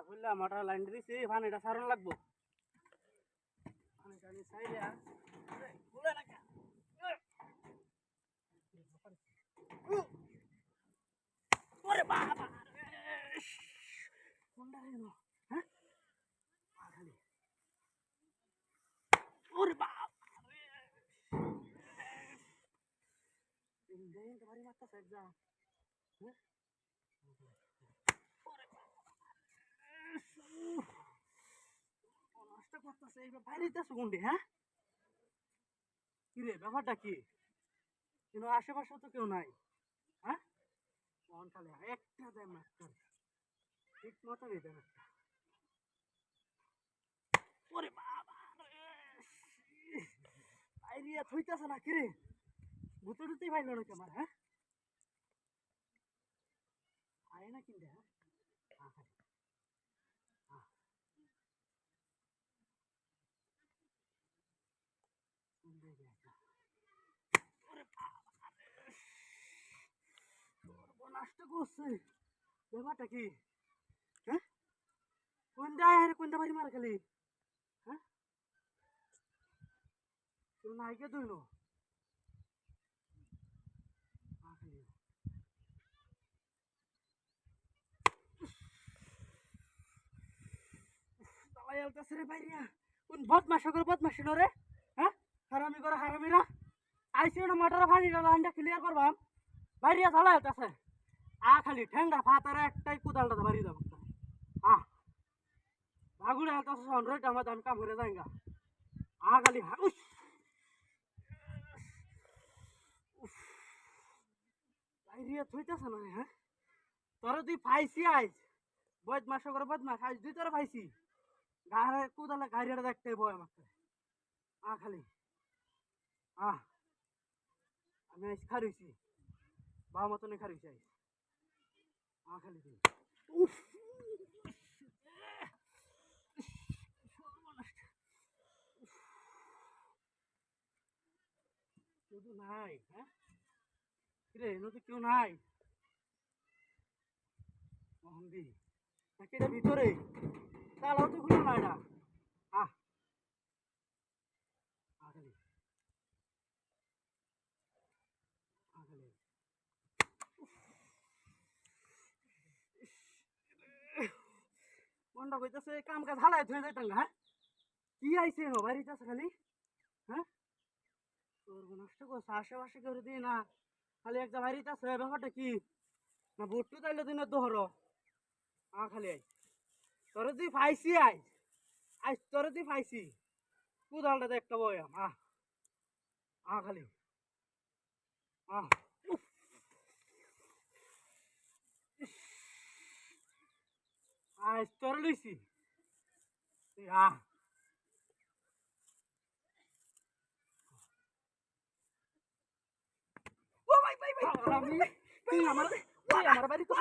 পাড়া ফুললে আমার লাইন দিছি পানিটা সারণ লাগবো পানি টানি চাইলে খুলে না কেন? ওরে বাবা রে! কোনটা রে নো? হ্যাঁ? আখালি। ওরে বাবা রে! এই দেন তো ভারী মারতাছে একদম। হ্যাঁ? ওরে বাবা রে! উফ! ও নষ্ট করতেছে, এইবার বাইরে দিতেছে কোনটি হ্যাঁ? কি রে ব্যাপারটা কি? কিন্তু আশেপাশে তো কেউ নাই হ্যাঁ? একটা দেয় মাস্টার ঠিক মতো দেয় একটা ওরে বাবা আইরিয়া থইতাছে না কি রে ভূতে টুতেই পাইল নাকি আমার হ্যাঁ? আয় না কিনতে হ্যাঁ খালি হ্যাঁ কোন জায়গায় একটা? ওরে বাবা রে! তো করছে। ব্যাপারটা কি? হ্যাঁ? কোনটা আর কোনটা বাড়ি মার খালি? হ্যাঁ? কেউ নাই কে তুই রে বাইরিয়া কোন বদমাশ করে বদমাশি নো রে? হ্যাঁ? হারামি করে, হারামিরা। আইসি মোটর ফানি লাইনটা ক্লিয়ার করবাম। বাইরিয়া ঝালা হইতাছে আ খালি ঠেঙ্গা ফাতারে একটাই কুদালটা বাড়ি দাম আ ভাগুড়ে হইতাছে সন্ড্রয়েড আমার দাম কাম করে যাইগা আ খালি উস উফ। বাইরিয়া থইতাছে না হ্যাঁ? তোরা তুই পাইছি আইস বদমাস করে বদমাস আইস দুই তোরা পাইছি গাড়ে কুদালে গাড়িটা দেখতে বয় আমাকে। আ খালি। আহ আমি আইস খারইছি বা মতনে খারইছি আইস তুই উফ। শুধু নাই হ্যাঁ? রে নদী কেউ নাই? মহন্দি। তাকে ভিতরে তালাও তো খুলো না এটা আহ আহ খালি আহ খালি মনটা কইতাছে কাম কাজ হালাই ধুয়ে যাইতাম হ্যাঁ? কি আইছে হো বাড়িতেছে খালি? হ্যাঁ? নষ্ট করছে, আশেপাশে করে দিই না খালি একটা বাড়ি বাড়িতেছে ব্যাপারটা কি? না ভোট্টু তাইলে দিনের দোহর। আ খালি আই তোরে তুই ফাইছি আই আই তোরে তুই ফাইছি কুদালটা একটা বয়াম, আহ। আ খালি। আহ উফ। ইস। আই তোর লইছি আহ ও ভাই ভাই ভাই আমার তুই আমার বাড়ি তো